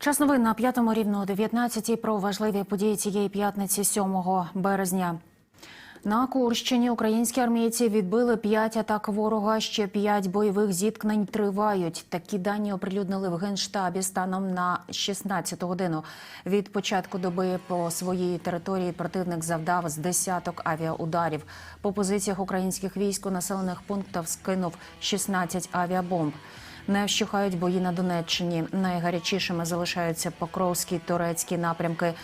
Час новин на п'ятому рівно о 19 про важливі події цієї п'ятниці 7 березня. На Курщині українські армійці відбили п'ять атак ворога. Ще п'ять бойових зіткнень тривають. Такі дані оприлюднили в генштабі станом на 16 годину. Від початку доби по своїй території противник завдав з десяток авіаударів. По позиціях українських військ у населених пунктах скинув 16 авіабомб. Не вщухають бої на Донеччині. Найгарячішими залишаються Покровський, Турецький напрямки.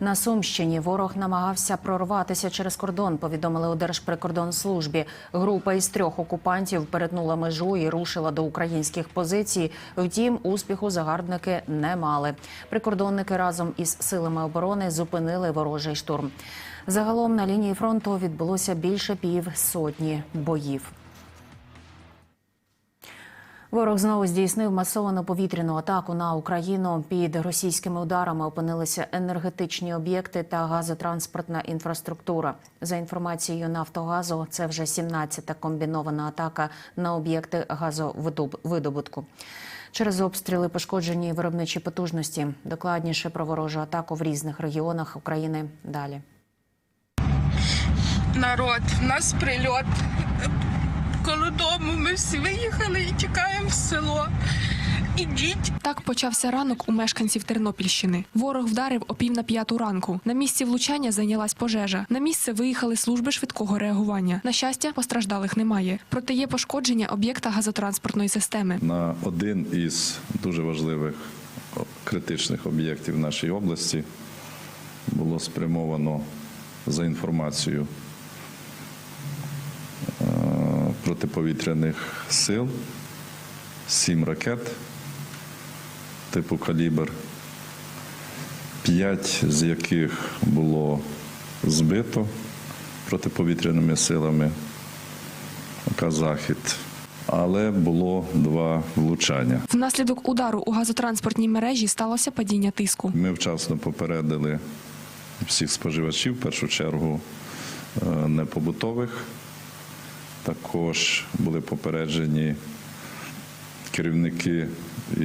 На Сумщині ворог намагався прорватися через кордон. Повідомили у Держприкордонслужбі. Група із трьох окупантів перетнула межу і рушила до українських позицій. Втім, успіху загарбники не мали. Прикордонники разом із силами оборони зупинили ворожий штурм. Загалом на лінії фронту відбулося більше пів сотні боїв. Ворог знову здійснив масовану повітряну атаку на Україну. Під російськими ударами опинилися енергетичні об'єкти та газотранспортна інфраструктура. За інформацією Нафтогазу, це вже 17-та комбінована атака на об'єкти газовидобутку. Через обстріли пошкоджені виробничі потужності. Докладніше про ворожу атаку в різних регіонах України. Далі. народ, у нас прильот. Коло дому ми всі виїхали і тікаємо в село. Ідіть. Так почався ранок у мешканців Тернопільщини. Ворог вдарив о пів на п'яту ранку. На місці влучання зайнялась пожежа. На місце виїхали служби швидкого реагування. На щастя, постраждалих немає. Проте є пошкодження об'єкта газотранспортної системи. на один із дуже важливих критичних об'єктів нашої області було спрямовано за інформацією е, протиповітряних сил сім ракет типу калібр, п'ять з яких було збито протиповітряними силами Казахід. Але було два влучання. Внаслідок удару у газотранспортній мережі сталося падіння тиску. Ми вчасно попередили всіх споживачів, в першу чергу е, непобутових. Також були попереджені керівники і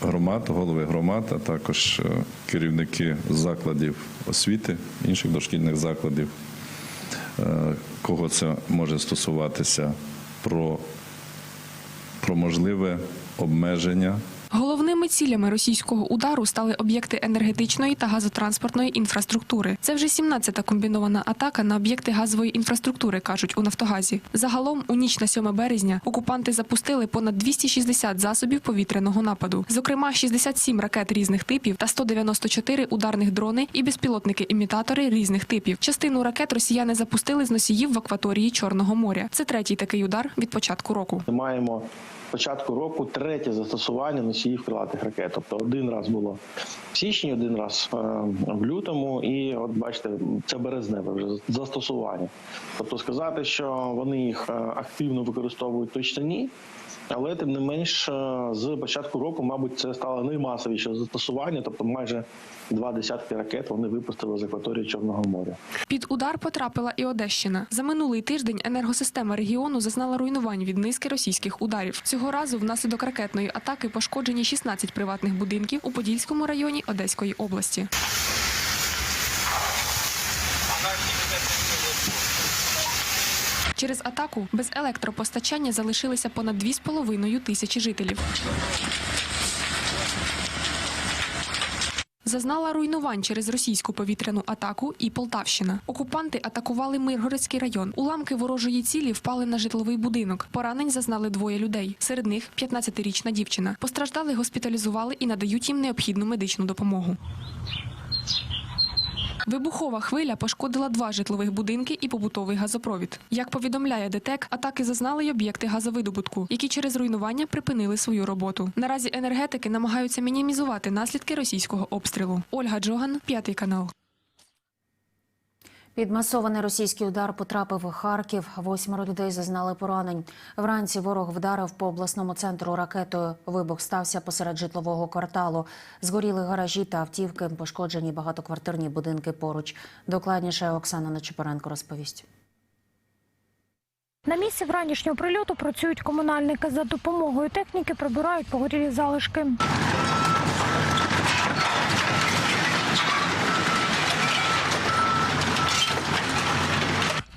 громад, голови громад, а також е, керівники закладів освіти, інших дошкільних закладів, е, кого це може стосуватися, про, про можливе обмеження Головними цілями російського удару стали об'єкти енергетичної та газотранспортної інфраструктури. Це вже 17-та комбінована атака на об'єкти газової інфраструктури, кажуть у Нафтогазі. Загалом у ніч на 7 березня окупанти запустили понад 260 засобів повітряного нападу, зокрема 67 ракет різних типів та 194 ударних дрони і безпілотники-імітатори різних типів. Частину ракет росіяни запустили з носіїв в акваторії Чорного моря. Це третій такий удар від початку року. Ми маємо початку року третє застосування носіїв крилатих ракет. Тобто один раз було в січні, один раз е, в лютому, і от бачите, це березневе вже застосування. Тобто сказати, що вони їх е, активно використовують точно ні. Але тим не менш, е, з початку року, мабуть, це стало наймасовіше застосування, тобто майже два десятки ракет вони випустили з акваторії Чорного моря. Під удар потрапила і Одещина. За минулий тиждень енергосистема регіону зазнала руйнувань від низки російських ударів. Цього разу внаслідок ракетної атаки пошкоджені 16 приватних будинків у Подільському районі Одеської області. Через атаку без електропостачання залишилися понад 2,5 тисячі жителів. Зазнала руйнувань через російську повітряну атаку і Полтавщина. Окупанти атакували Миргородський район. Уламки ворожої цілі впали на житловий будинок. Поранень зазнали двоє людей. Серед них 15-річна дівчина. Постраждали, госпіталізували і надають їм необхідну медичну допомогу. Вибухова хвиля пошкодила два житлових будинки і побутовий газопровід. Як повідомляє ДТЕК, атаки зазнали й об'єкти газовидобутку, які через руйнування припинили свою роботу. Наразі енергетики намагаються мінімізувати наслідки російського обстрілу. Ольга Джоган, п'ятий канал. Під масований російський удар потрапив Харків. Восьмеро людей зазнали поранень. Вранці ворог вдарив по обласному центру ракетою. Вибух стався посеред житлового кварталу. Згоріли гаражі та автівки, пошкоджені багатоквартирні будинки поруч. Докладніше Оксана Нечипоренко розповість. На місці вранішнього прильоту працюють комунальники. За допомогою техніки прибирають погорілі залишки.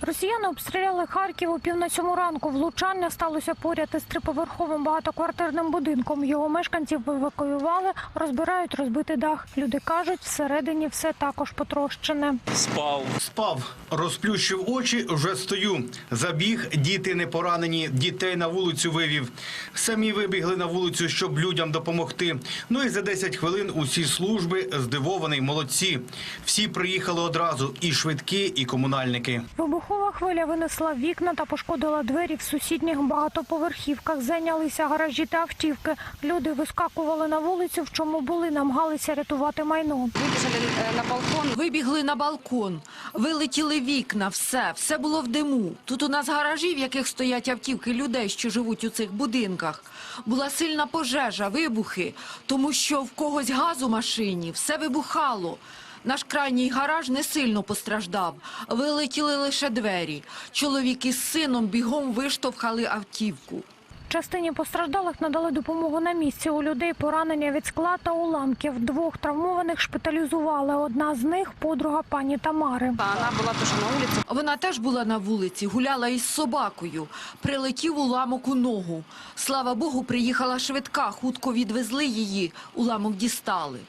Росіяни обстріляли Харків у пів на сьому ранку. Влучання сталося поряд із триповерховим багатоквартирним будинком. Його мешканців евакуювали, розбирають розбитий дах. Люди кажуть, всередині все також потрощене. спав. Спав, розплющив очі, вже стою. Забіг, діти не поранені, дітей на вулицю вивів. Самі вибігли на вулицю, щоб людям допомогти. Ну і за 10 хвилин усі служби здивований, молодці. Всі приїхали одразу, і швидкі, і комунальники. Вибухова хвиля винесла вікна та пошкодила двері в сусідніх багатоповерхівках. Зайнялися гаражі та автівки. Люди вискакували на вулицю, в чому були, намагалися рятувати майно. Вибіжали е, на балкон. Вибігли на балкон, вилетіли вікна, все, все було в диму. Тут у нас гаражі, в яких стоять автівки людей, що живуть у цих будинках. Була сильна пожежа, вибухи, тому що в когось газ у машині, все вибухало. Наш крайній гараж не сильно постраждав. Вилетіли лише двері. Чоловік із сином бігом виштовхали автівку. Частині постраждалих надали допомогу на місці. У людей поранення від скла та уламків. Двох травмованих шпиталізували. Одна з них подруга пані Тамари. Вона була теж на вулиці. Вона теж була на вулиці, гуляла із собакою. Прилетів уламок у ногу. Слава Богу, приїхала швидка, хутко відвезли її, уламок дістали.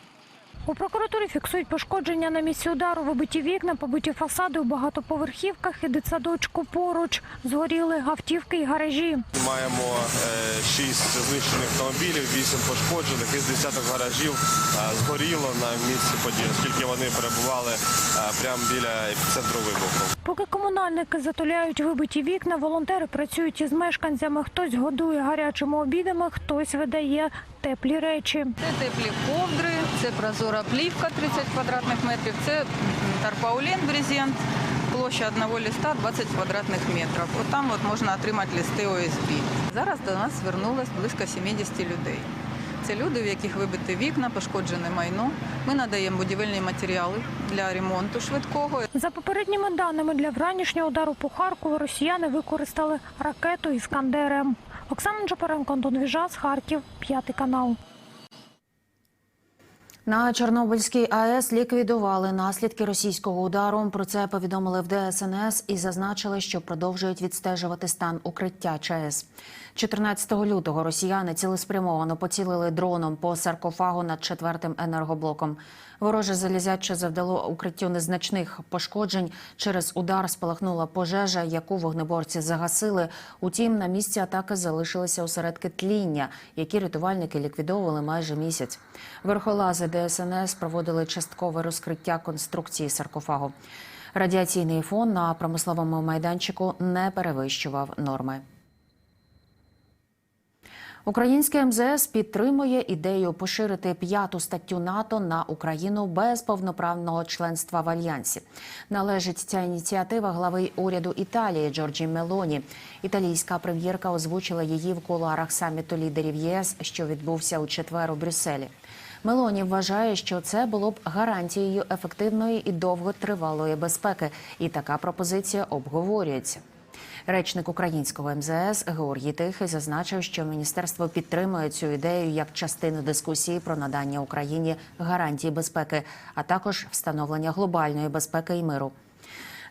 У прокуратурі фіксують пошкодження на місці удару, вибиті вікна, побиті фасади у багатоповерхівках і дитсадочку поруч. Згоріли автівки і гаражі. Маємо е, шість знищених автомобілів, вісім пошкоджених із десяток гаражів е, згоріло на місці події, оскільки вони перебували е, прямо біля епіцентру вибуху. Поки комунальники затуляють вибиті вікна, волонтери працюють із мешканцями. Хтось годує гарячими обідами, хтось видає теплі речі. Це теплі ковдри, це прозора плівка 30 квадратних метрів, це тарпаулін брезент, площа одного листа 20 квадратних метрів. От там от можна отримати листи ОСБ. Зараз до нас звернулось близько 70 людей. Це люди, в яких вибиті вікна, пошкоджене майно. Ми надаємо будівельні матеріали для ремонту швидкого. За попередніми даними для вранішнього удару по Харкову росіяни використали ракету «Іскандер-М». Оксана Джапаренко, Антон Віжас, Харків, п'ятий канал. На Чорнобильській АЕС ліквідували наслідки російського удару. Про це повідомили в ДСНС і зазначили, що продовжують відстежувати стан укриття ЧАЕС. 14 лютого росіяни цілеспрямовано поцілили дроном по саркофагу над четвертим енергоблоком. Вороже залізяче завдало укриттю незначних пошкоджень. Через удар спалахнула пожежа, яку вогнеборці загасили. Утім, на місці атаки залишилися осередки тління, які рятувальники ліквідовували майже місяць. Верхолази ДСНС проводили часткове розкриття конструкції саркофагу. Радіаційний фон на промисловому майданчику не перевищував норми. Українське МЗС підтримує ідею поширити п'яту статтю НАТО на Україну без повноправного членства в альянсі. Належить ця ініціатива глави уряду Італії Джорджі Мелоні. Італійська прем'єрка озвучила її в кулуарах саміту лідерів ЄС, що відбувся у четвер у Брюсселі. Мелоні вважає, що це було б гарантією ефективної і довготривалої безпеки, і така пропозиція обговорюється. Речник українського МЗС Георгій Тихий зазначив, що міністерство підтримує цю ідею як частину дискусії про надання Україні гарантій безпеки, а також встановлення глобальної безпеки і миру.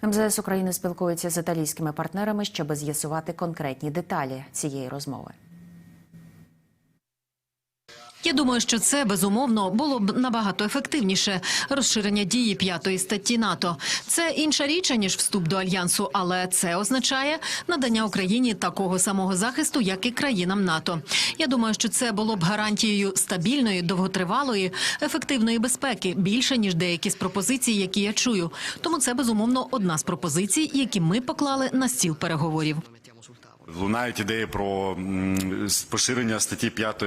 МЗС України спілкується з італійськими партнерами, щоб з'ясувати конкретні деталі цієї розмови. Я думаю, що це безумовно було б набагато ефективніше розширення дії п'ятої статті НАТО. Це інша річ ніж вступ до альянсу, але це означає надання Україні такого самого захисту, як і країнам НАТО. Я думаю, що це було б гарантією стабільної, довготривалої, ефективної безпеки більше ніж деякі з пропозицій, які я чую. Тому це безумовно одна з пропозицій, які ми поклали на стіл переговорів. Лунають ідеї про поширення статті 5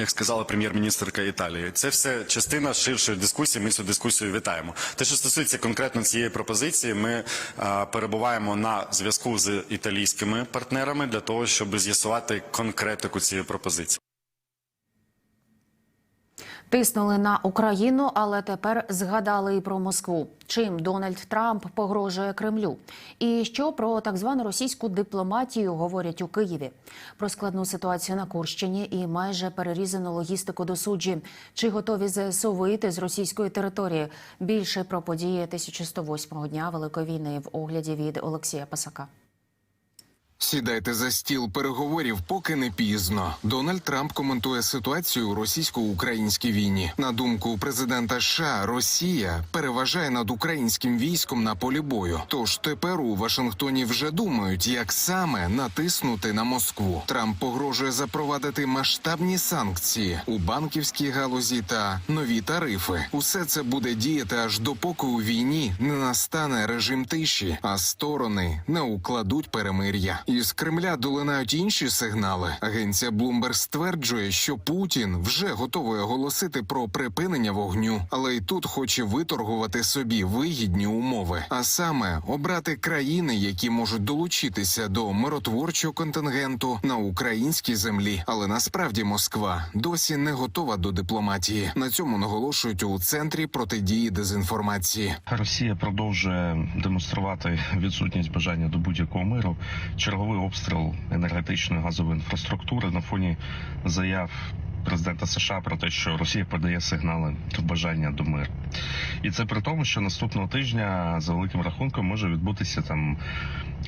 як сказала прем'єр-міністрка Італії, це все частина ширшої дискусії. Ми цю дискусію вітаємо. Те, що стосується конкретно цієї пропозиції, ми а, перебуваємо на зв'язку з італійськими партнерами для того, щоб з'ясувати конкретику цієї пропозиції. Тиснули на Україну, але тепер згадали і про Москву. Чим Дональд Трамп погрожує Кремлю? І що про так звану російську дипломатію говорять у Києві? Про складну ситуацію на Курщині і майже перерізану логістику до суджі. Чи готові ЗСУ вийти з російської території? Більше про події 1108-го дня Великої війни в огляді від Олексія Пасака. Сідайте за стіл переговорів, поки не пізно. Дональд Трамп коментує ситуацію у російсько-українській війні. На думку президента США, Росія переважає над українським військом на полі бою. Тож тепер у Вашингтоні вже думають, як саме натиснути на Москву. Трамп погрожує запровадити масштабні санкції у банківській галузі та нові тарифи. Усе це буде діяти аж допоки у війні не настане режим тиші, а сторони не укладуть перемир'я. Із Кремля долинають інші сигнали. Агенція Bloomberg стверджує, що Путін вже готовий оголосити про припинення вогню, але й тут хоче виторгувати собі вигідні умови, а саме обрати країни, які можуть долучитися до миротворчого контингенту на українській землі. Але насправді Москва досі не готова до дипломатії. На цьому наголошують у центрі протидії дезінформації. Росія продовжує демонструвати відсутність бажання до будь-якого миру. Черговий обстріл енергетичної газової інфраструктури на фоні заяв президента США про те, що Росія подає сигнали бажання до миру. І це при тому, що наступного тижня за великим рахунком може відбутися там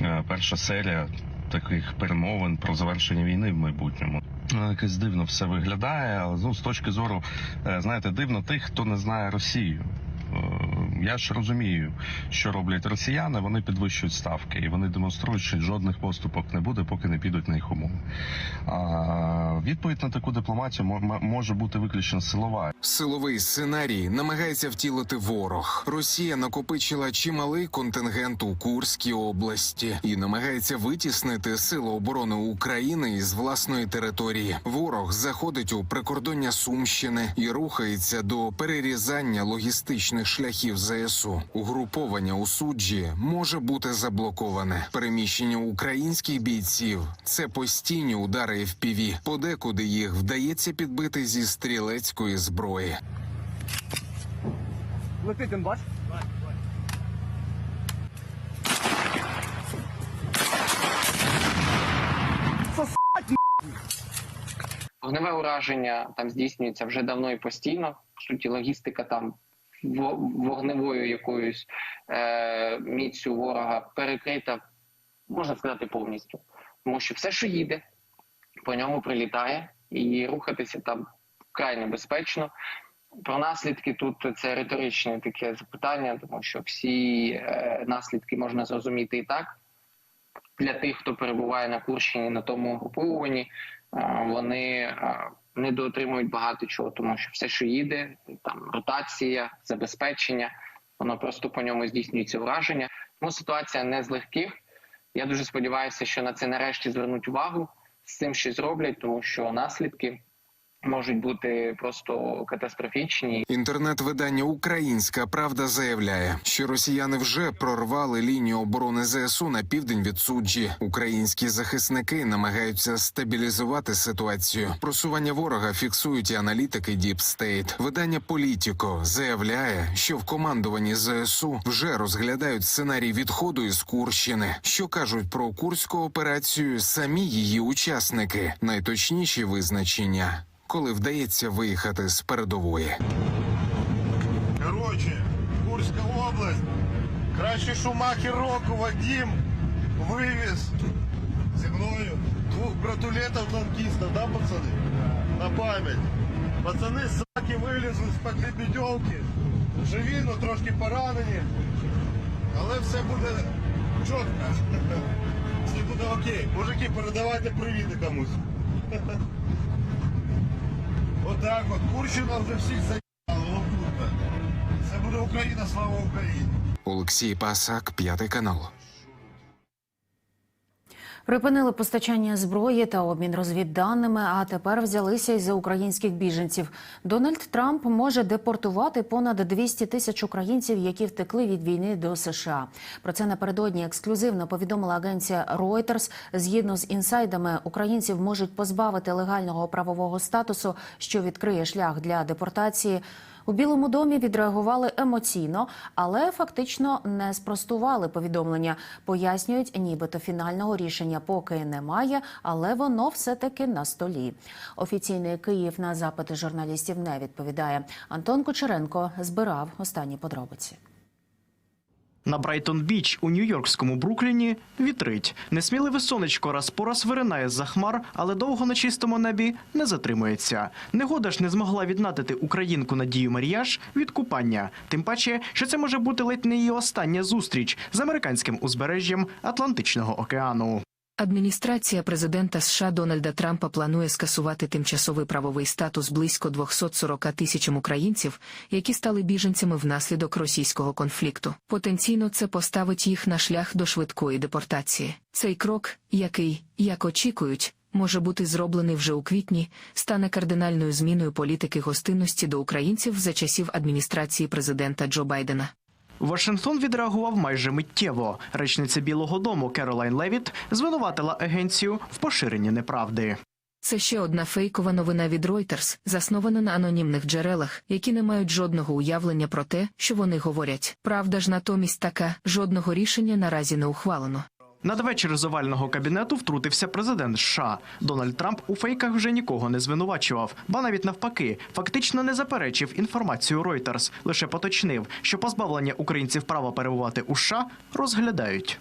е, перша серія таких перемовин про завершення війни в майбутньому. Е, Якось дивно все виглядає, але ну, з точки зору, е, знаєте, дивно тих, хто не знає Росію. Е, Я ж розумію, що роблять росіяни. Вони підвищують ставки і вони демонструють, що жодних поступок не буде, поки не підуть на їх умови. А відповідь на таку дипломатію мо- може бути виключно силова. Силовий сценарій намагається втілити ворог. Росія накопичила чималий контингент у Курській області і намагається витіснити сили оборони України із власної території. Ворог заходить у прикордоння Сумщини і рухається до перерізання логістичних шляхів ЗСУ. Угруповання у суджі може бути заблоковане. Переміщення українських бійців це постійні удари FPV. Подекуди їх вдається підбити зі стрілецької зброї. Вогневе ураження там здійснюється вже давно і постійно. По суті, логістика там вогневою якоюсь е, міцю ворога перекрита, можна сказати, повністю. Тому що все, що їде, по ньому прилітає, і рухатися там вкрай небезпечно. Про наслідки тут це риторичне таке запитання, тому що всі е, наслідки можна зрозуміти і так. Для тих, хто перебуває на Курщині на тому угруповуванні, е, вони е, недоотримують багато чого, тому що все, що їде, там ротація, забезпечення, воно просто по ньому здійснюється враження. Тому ситуація не з легких. Я дуже сподіваюся, що на це нарешті звернуть увагу, з цим щось зроблять, тому що наслідки можуть бути просто катастрофічні. Інтернет-видання Українська Правда заявляє, що росіяни вже прорвали лінію оборони ЗСУ на південь від суджі. Українські захисники намагаються стабілізувати ситуацію. Просування ворога фіксують і аналітики State. Видання Політіко заявляє, що в командуванні ЗСУ вже розглядають сценарій відходу із Курщини. Що кажуть про курську операцію самі її учасники? Найточніші визначення. Коли вдається виїхати з передової. Короче, Курська область. Кращий шумахер року Вадим вивіз зі мною двох братулетів танкістів, да, пацани? На пам'ять. Пацани з саки вилізли з-під лебедьовки. Живі, ну трошки поранені. Але все буде чітко. Все буде окей. Мужики, передавайте привіти комусь. Отак от. Курщина вже всіх заїхала. Це буде Україна, слава Україні! Олексій Пасак, п'ятий канал. Припинили постачання зброї та обмін розвідданими, а тепер взялися й за українських біженців. Дональд Трамп може депортувати понад 200 тисяч українців, які втекли від війни до США. Про це напередодні ексклюзивно повідомила агенція Reuters. Згідно з інсайдами, українців можуть позбавити легального правового статусу, що відкриє шлях для депортації. У Білому домі відреагували емоційно, але фактично не спростували повідомлення. Пояснюють, нібито фінального рішення поки немає, але воно все-таки на столі. Офіційний Київ на запити журналістів не відповідає. Антон Кучеренко збирав останні подробиці. На Брайтон Біч у Нью-Йоркському Брукліні вітрить. Несміливе сонечко раз по раз виринає з-за хмар, але довго на чистому небі не затримується. Негода ж не змогла віднатити українку Надію Мар'яш від купання. Тим паче, що це може бути ледь не її остання зустріч з американським узбережжям Атлантичного океану. Адміністрація президента США Дональда Трампа планує скасувати тимчасовий правовий статус близько 240 тисячам українців, які стали біженцями внаслідок російського конфлікту. Потенційно це поставить їх на шлях до швидкої депортації. Цей крок, який, як очікують, може бути зроблений вже у квітні, стане кардинальною зміною політики гостинності до українців за часів адміністрації президента Джо Байдена. Вашингтон відреагував майже миттєво. Речниця Білого Дому Керолайн Левіт звинуватила агенцію в поширенні неправди. Це ще одна фейкова новина від Reuters, заснована на анонімних джерелах, які не мають жодного уявлення про те, що вони говорять. Правда ж натомість така жодного рішення наразі не ухвалено. Надвечір з овального кабінету втрутився президент США. Дональд Трамп у фейках вже нікого не звинувачував, ба навіть навпаки, фактично не заперечив інформацію Reuters, лише поточнив, що позбавлення українців права перебувати у США розглядають.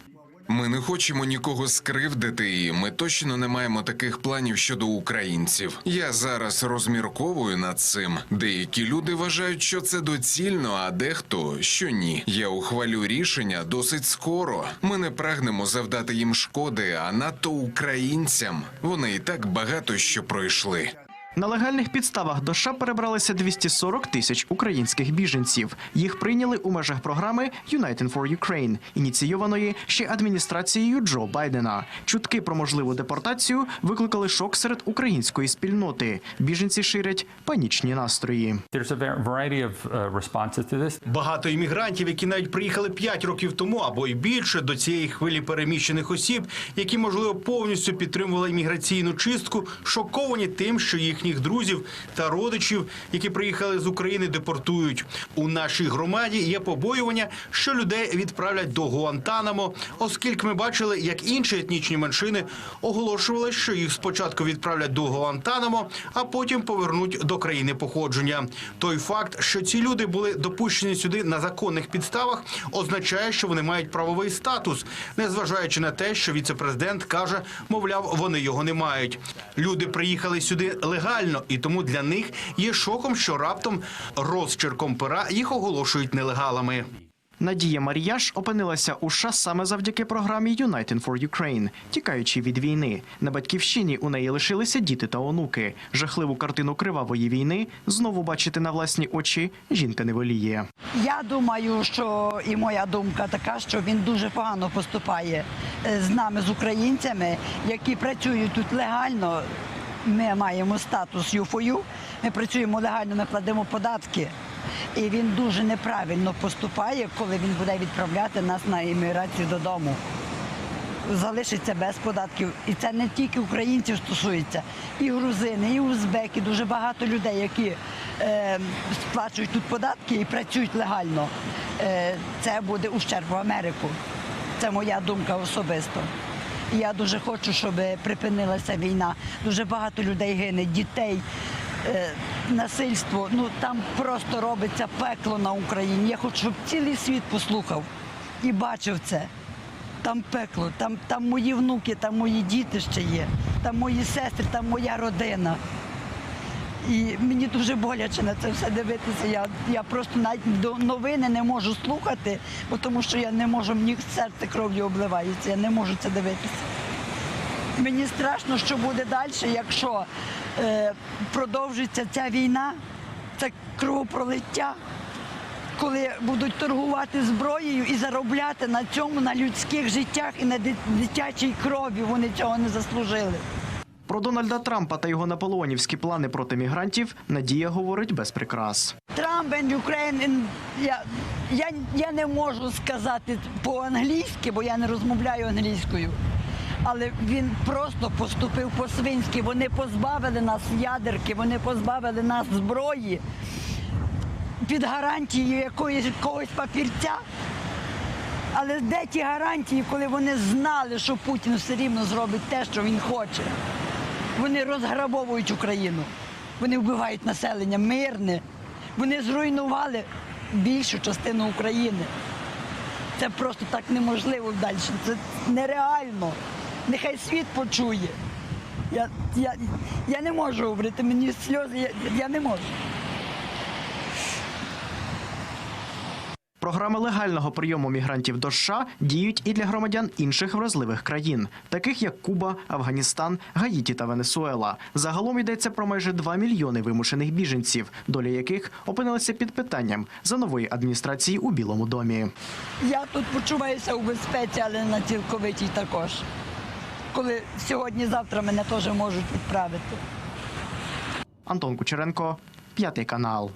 Ми не хочемо нікого скривдити, і ми точно не маємо таких планів щодо українців. Я зараз розмірковую над цим. Деякі люди вважають, що це доцільно, а дехто що ні. Я ухвалю рішення досить скоро. Ми не прагнемо завдати їм шкоди, а надто українцям. Вони і так багато що пройшли. На легальних підставах до США перебралися 240 тисяч українських біженців. Їх прийняли у межах програми United for Ukraine, ініційованої ще адміністрацією Джо Байдена. Чутки про можливу депортацію викликали шок серед української спільноти. Біженці ширять панічні настрої. Багато іммігрантів, які навіть приїхали 5 років тому або й більше до цієї хвилі переміщених осіб, які можливо повністю підтримували імміграційну чистку, шоковані тим, що їхніх друзів та родичів, які приїхали з України, депортують. У нашій громаді є побоювання, що людей відправлять до Гуантанамо, оскільки ми бачили, як інші етнічні меншини оголошували, що їх спочатку відправлять до Гуантанамо, а потім повернуть до країни походження. Той факт, що ці люди були допущені сюди на законних підставах, означає, що вони мають правовий статус, незважаючи на те, що віцепрезидент каже, мовляв, вони його не мають. Люди приїхали сюди легально, і тому для них є шоком, що раптом розчерком пера їх оголошують нелегалами. Надія Маріяш опинилася у США саме завдяки програмі United for Ukraine, тікаючи від війни. На батьківщині у неї лишилися діти та онуки. Жахливу картину кривавої війни знову бачити на власні очі жінка не воліє. Я думаю, що і моя думка така, що він дуже погано поступає е, з нами, з українцями, які працюють тут легально. Ми маємо статус ЮФОЮ, ми працюємо легально, ми кладемо податки. І він дуже неправильно поступає, коли він буде відправляти нас на імміграцію додому. Залишиться без податків. І це не тільки українців стосується, і грузини, і узбеки, дуже багато людей, які е, сплачують тут податки і працюють легально. Е, це буде ущерб в Америку. Це моя думка особисто. Я дуже хочу, щоб припинилася війна. Дуже багато людей гине, дітей, е, насильство. Ну там просто робиться пекло на Україні. Я хочу, щоб цілий світ послухав і бачив це. Там пекло, там, там мої внуки, там мої діти ще є, там мої сестри, там моя родина. І мені дуже боляче на це все дивитися. Я, я просто навіть до новини не можу слухати, бо тому що я не можу, мені серце кров'ю обливається, я не можу це дивитися. Мені страшно, що буде далі, якщо е, продовжиться ця війна, це кровопролиття. коли будуть торгувати зброєю і заробляти на цьому, на людських життях і на дитячій крові. Вони цього не заслужили. Про Дональда Трампа та його наполеонівські плани проти мігрантів Надія говорить без прикрас. Трамп and Ukraine, я, я, я не можу сказати по-англійськи, бо я не розмовляю англійською. Але він просто поступив по-свинськи. Вони позбавили нас ядерки, вони позбавили нас зброї під гарантією якоїсь якогось папірця. Але де ті гарантії, коли вони знали, що Путін все рівно зробить те, що він хоче? Вони розграбовують Україну. Вони вбивають населення мирне. Вони зруйнували більшу частину України. Це просто так неможливо далі. Це нереально. Нехай світ почує. Я, я, я не можу говорити, мені сльози, я, я не можу. Програми легального прийому мігрантів до США діють і для громадян інших вразливих країн, таких як Куба, Афганістан, Гаїті та Венесуела. Загалом йдеться про майже 2 мільйони вимушених біженців, доля яких опинилася під питанням за нової адміністрації у Білому домі. Я тут почуваюся у безпеці, але на цілковитій також. Коли сьогодні-завтра мене теж можуть відправити. Антон Кучеренко, п'ятий канал.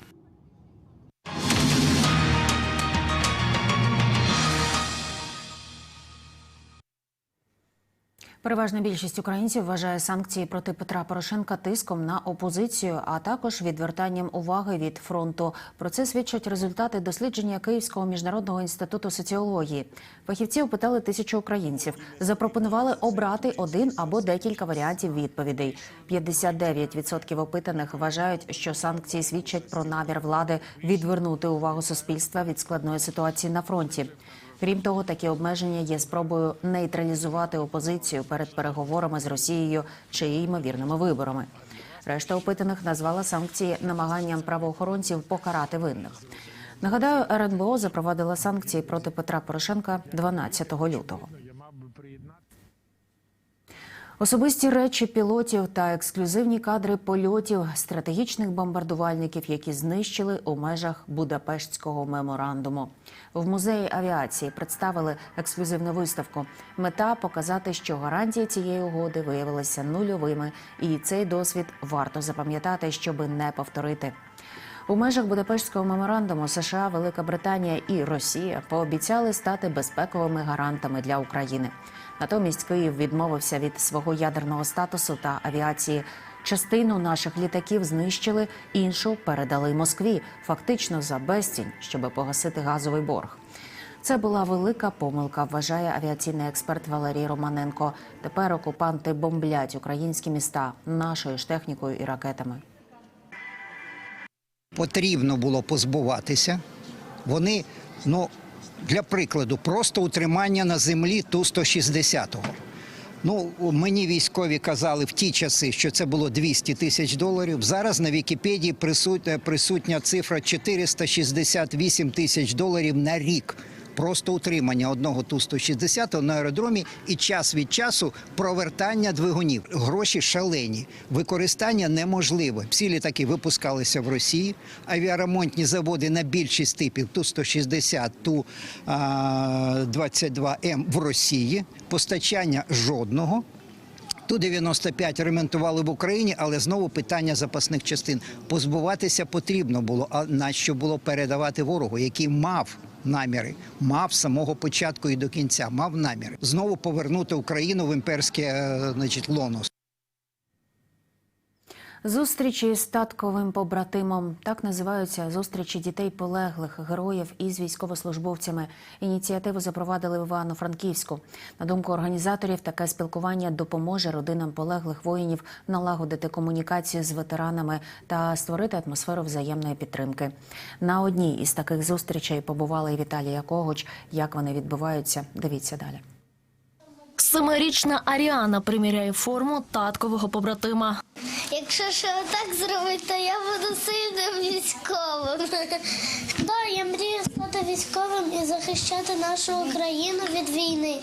Переважна більшість українців вважає санкції проти Петра Порошенка тиском на опозицію, а також відвертанням уваги від фронту. Про це свідчать результати дослідження Київського міжнародного інституту соціології. Фахівці опитали тисячу українців, запропонували обрати один або декілька варіантів відповідей. 59% опитаних вважають, що санкції свідчать про намір влади відвернути увагу суспільства від складної ситуації на фронті. Крім того, такі обмеження є спробою нейтралізувати опозицію перед переговорами з Росією чи ймовірними виборами. Решта опитаних назвала санкції намаганням правоохоронців покарати винних. Нагадаю, РНБО запровадила санкції проти Петра Порошенка 12 лютого. Особисті речі пілотів та ексклюзивні кадри польотів стратегічних бомбардувальників, які знищили у межах Будапештського меморандуму. В музеї авіації представили ексклюзивну виставку. Мета показати, що гарантії цієї угоди виявилися нульовими, і цей досвід варто запам'ятати, щоби не повторити. У межах Будапештського меморандуму США, Велика Британія і Росія пообіцяли стати безпековими гарантами для України. Натомість Київ відмовився від свого ядерного статусу та авіації. Частину наших літаків знищили, іншу передали Москві, фактично за безцінь, щоб погасити газовий борг. Це була велика помилка, вважає авіаційний експерт Валерій Романенко. Тепер окупанти бомблять українські міста нашою ж технікою і ракетами. потрібно було позбуватися. Вони, ну, для прикладу, просто утримання на землі Ту-160. Ну, мені військові казали в ті часи, що це було 200 тисяч доларів. Зараз на Вікіпедії присутня, присутня цифра 468 тисяч доларів на рік. Просто утримання одного Ту-160 на аеродромі і час від часу провертання двигунів. Гроші шалені, використання неможливе. Всі літаки випускалися в Росії. Авіаремонтні заводи на більшість типів Ту-160, Ту-22М в Росії. Постачання жодного. Ту-95 ремонтували в Україні, але знову питання запасних частин. Позбуватися потрібно було, а на що було передавати ворогу, який мав наміри, мав з самого початку і до кінця, мав наміри знову повернути Україну в імперське е, значить, лоно. Зустрічі з татковим побратимом так називаються зустрічі дітей полеглих героїв із військовослужбовцями. Ініціативу запровадили в Івано-Франківську. На думку організаторів, таке спілкування допоможе родинам полеглих воїнів налагодити комунікацію з ветеранами та створити атмосферу взаємної підтримки. На одній із таких зустрічей побувала і Віталія Когоч. Як вони відбуваються, дивіться далі. Семирічна Аріана приміряє форму таткового побратима. Якщо ще отак зробити, то я буду сильним військовим. Да, я мрію стати військовим і захищати нашу Україну від війни.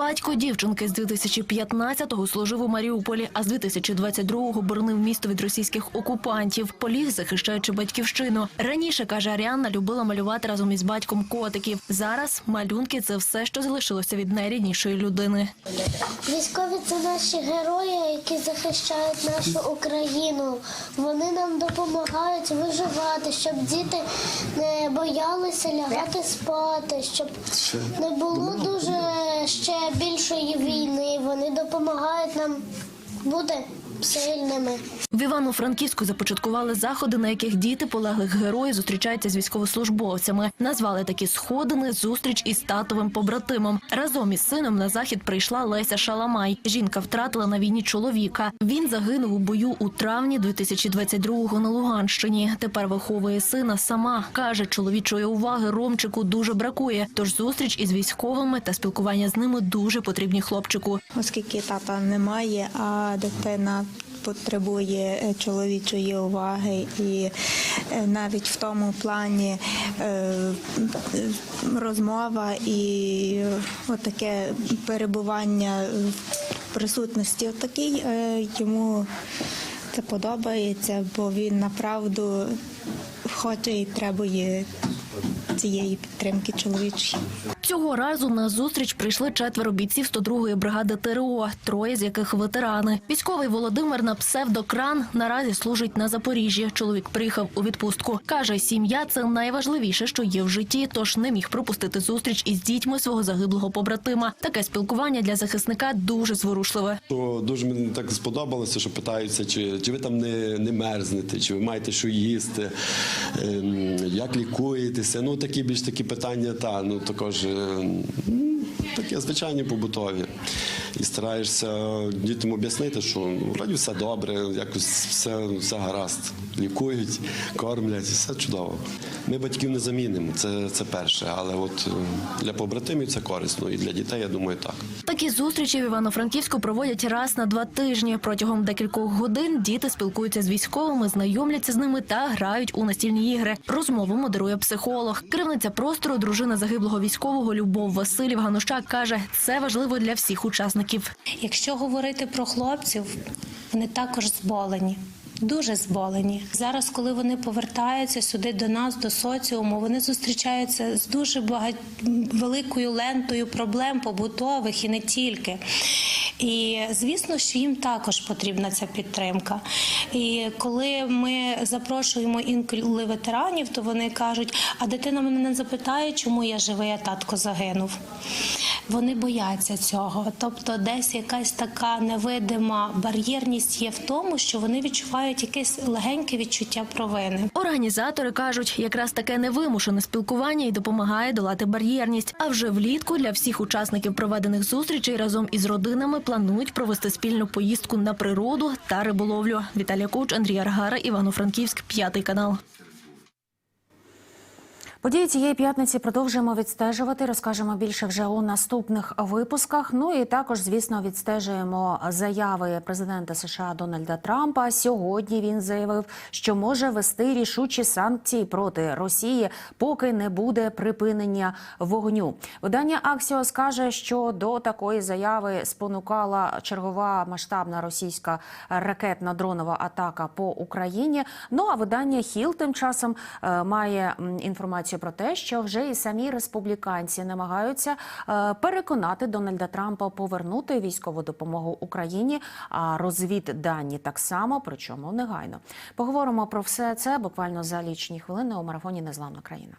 Батько дівчинки з 2015-го служив у Маріуполі, а з 2022-го боронив місто від російських окупантів. Поліг, захищаючи батьківщину. Раніше каже Аріанна, любила малювати разом із батьком котиків. Зараз малюнки це все, що залишилося від найріднішої людини. Військові це наші герої, які захищають нашу Україну. Вони нам допомагають виживати, щоб діти не боялися лягати спати, щоб не було дуже ще більшої війни. Вони допомагають нам бути сильними. В Івано-Франківську започаткували заходи, на яких діти полеглих героїв зустрічаються з військовослужбовцями. Назвали такі сходини зустріч із татовим побратимом. Разом із сином на захід прийшла Леся Шаламай. Жінка втратила на війні чоловіка. Він загинув у бою у травні 2022-го на Луганщині. Тепер виховує сина сама. каже, чоловічої уваги Ромчику дуже бракує. Тож зустріч із військовими та спілкування з ними дуже потрібні хлопчику. Оскільки тата немає, а дитина потребує е, чоловічої уваги, і е, навіть в тому плані е, розмова і е, отаке перебування в присутності, отакий е, йому це подобається, бо він направду хоче і требує цієї підтримки чоловічої. Цього разу на зустріч прийшли четверо бійців 102-ї бригади ТРО, троє з яких ветерани. Військовий Володимир на псевдокран наразі служить на Запоріжжі. Чоловік приїхав у відпустку. каже, сім'я це найважливіше, що є в житті, тож не міг пропустити зустріч із дітьми свого загиблого побратима. Таке спілкування для захисника дуже зворушливе. Дуже мені так сподобалося, що питаються, чи, чи ви там не, не мерзнете, чи ви маєте що їсти, ем, як лікуєтеся. Ну такі більш такі питання, та ну також. Такі звичайні побутові. І стараєшся дітям об'яснити, що ну, вроді все добре, якось все, все гаразд. Лікують, кормлять, все чудово. Ми батьків не замінимо, це, це перше. Але от е, для побратимів це корисно, і для дітей, я думаю, так. Такі зустрічі в Івано-Франківську проводять раз на два тижні. Протягом декількох годин діти спілкуються з військовими, знайомляться з ними та грають у настільні ігри. Розмову модерує психолог. Керівниця простору, дружина загиблого військового Любов Василів Ганущак каже, це важливо для всіх учасників. Якщо говорити про хлопців, вони також зболені. Дуже зболені зараз, коли вони повертаються сюди до нас, до соціуму, вони зустрічаються з дуже багать... великою лентою проблем побутових і не тільки. І звісно, що їм також потрібна ця підтримка. І коли ми запрошуємо інколи ветеранів, то вони кажуть: а дитина мене не запитає, чому я живий, а татко загинув. Вони бояться цього. Тобто, десь якась така невидима бар'єрність є в тому, що вони відчувають якесь легеньке відчуття провини. Організатори кажуть, якраз таке невимушене спілкування і допомагає долати бар'єрність. А вже влітку для всіх учасників проведених зустрічей разом із родинами планують провести спільну поїздку на природу та риболовлю. Віталія Куч, Андрій Аргара, Івано-Франківськ, п'ятий канал. Події цієї п'ятниці продовжуємо відстежувати. Розкажемо більше вже у наступних випусках. Ну і також, звісно, відстежуємо заяви президента США Дональда Трампа. Сьогодні він заявив, що може вести рішучі санкції проти Росії, поки не буде припинення вогню. Видання Аксіос каже, що до такої заяви спонукала чергова масштабна російська ракетно-дронова атака по Україні. Ну а видання Хіл тим часом е, має м, інформацію про те, що вже і самі республіканці намагаються е, переконати Дональда Трампа повернути військову допомогу Україні, а розвіддані так само, причому негайно. Поговоримо про все це буквально за лічні хвилини у марафоні Незламна країна.